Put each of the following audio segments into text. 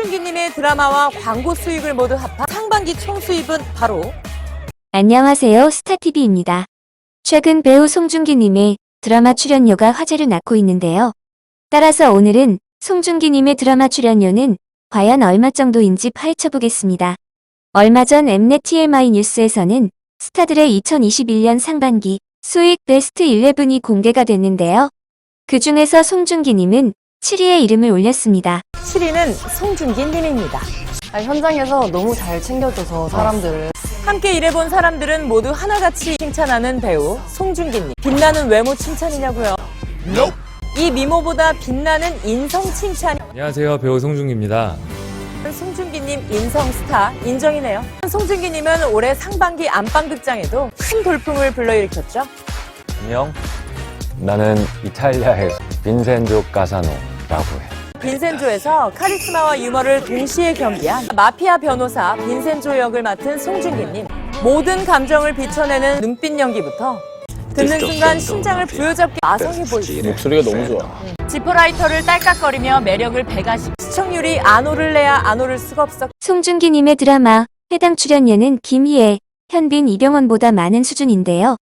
송중기님의 드라마와 광고 수익을 모두 합한 상반기 총 수입은 바로 안녕하세요. 스타TV입니다. 최근 배우 송중기님의 드라마 출연료가 화제를 낳고 있는데요. 따라서 오늘은 송중기님의 드라마 출연료는 과연 얼마 정도인지 파헤쳐보겠습니다. 얼마 전 엠넷 TMI 뉴스에서는 스타들의 2021년 상반기 수익 베스트 11이 공개가 됐는데요. 그 중에서 송중기님은 7위의 이름을 올렸습니다. 7위는 송중기 님입니다. 아니, 현장에서 너무 잘 챙겨줘서 사람들을 함께 일해본 사람들은 모두 하나같이 칭찬하는 배우 송중기님. 빛나는 외모 칭찬이냐고요? 이 미모보다 빛나는 인성 칭찬. 안녕하세요. 배우 송중기입니다. 송중기님 인성 스타 인정이네요. 송중기님은 올해 상반기 안방극장에도 큰 돌풍을 불러일으켰죠. 안녕. 나는 이탈리아의 빈센조 까사노라고 해. 빈센조에서 카리스마와 유머를 동시에 겸비한 마피아 변호사 빈센조 역을 맡은 송중기님. 모든 감정을 비춰내는 눈빛 연기부터 듣는 순간 심장을 부여잡게 아성해 보이고 목소리가 너무 좋아. 지퍼라이터를 딸깍거리며 매력을 배가시 시청률이 안 오를래야 안 오를 수가 없어 송중기님의 드라마 해당 출연료는 김희애, 현빈, 이병헌보다 많은 수준인데요.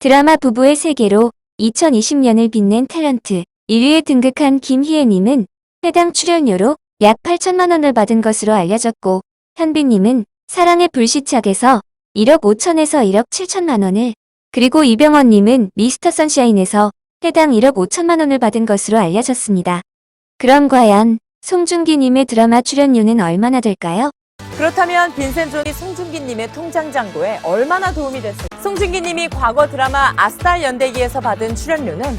드라마 부부의 세계로 2020년을 빛낸 탤런트 1위에 등극한 김희애님은 해당 출연료로 약 8천만 원을 받은 것으로 알려졌고 현빈님은 사랑의 불시착에서 1억 5천에서 1억 7천만 원을 그리고 이병헌님은 미스터 선샤인에서 해당 1억 5천만 원을 받은 것으로 알려졌습니다. 그럼 과연 송중기님의 드라마 출연료는 얼마나 될까요? 그렇다면 빈센조이 송중기님의 통장 잔고에 얼마나 도움이 됐을까 송중기님이 과거 드라마 아스탈 연대기에서 받은 출연료는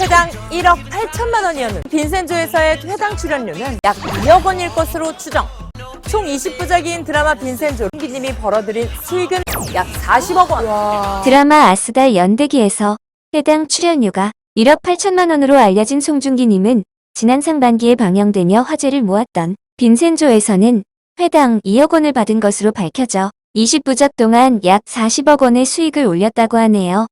해당 1억 8천만 원이었는데 빈센조에서의 해당 출연료는 약 2억 원일 것으로 추정. 총 20부작인 드라마 빈센조 송중기님이 벌어들인 수익은 약 40억 원. 드라마 아스달 연대기에서 해당 출연료가 1억 8천만 원으로 알려진 송중기님은 지난 상반기에 방영되며 화제를 모았던 빈센조에서는 회당 2억 원을 받은 것으로 밝혀져 20부작 동안 약 40억 원의 수익을 올렸다고 하네요.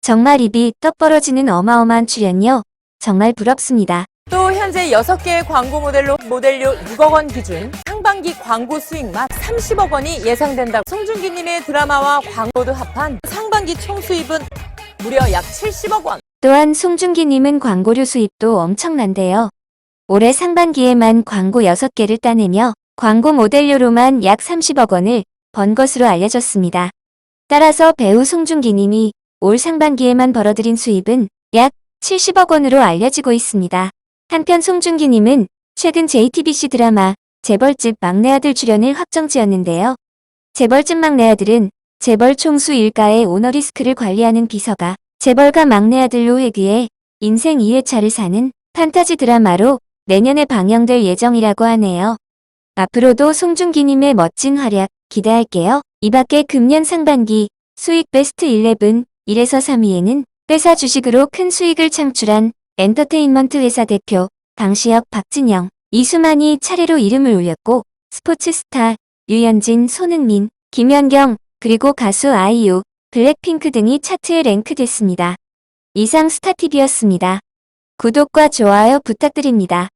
정말 입이 떡 벌어지는 어마어마한 출연료 정말 부럽습니다. 또 현재 6개의 광고 모델로 모델료 6억 원 기준 상반기 광고 수익만 30억 원이 예상된다고 송중기님의 드라마와 광고도 합한 상반기 총 수입은 무려 약 70억 원 또한 송중기님은 광고료 수입도 엄청난데요. 올해 상반기에만 광고 6개를 따내며 광고 모델료로만 약 30억 원을 번 것으로 알려졌습니다. 따라서 배우 송중기님이 올 상반기에만 벌어들인 수입은 약 70억 원으로 알려지고 있습니다. 한편 송중기님은 최근 JTBC 드라마 재벌집 막내아들 출연을 확정지었는데요. 재벌집 막내아들은 재벌 총수 일가의 오너리스크를 관리하는 비서가 재벌가 막내아들로 회귀해 인생 2회차를 사는 판타지 드라마로 내년에 방영될 예정이라고 하네요. 앞으로도 송중기님의 멋진 활약 기대할게요. 이 밖에 금년 상반기 수익 베스트 11, 1에서 3위에는 회사 주식으로 큰 수익을 창출한 엔터테인먼트 회사 대표 강시혁 박진영, 이수만이 차례로 이름을 올렸고 스포츠 스타 유현진, 손흥민, 김연경, 그리고 가수 아이유, 블랙핑크 등이 차트에 랭크됐습니다. 이상 스타TV였습니다. 구독과 좋아요 부탁드립니다.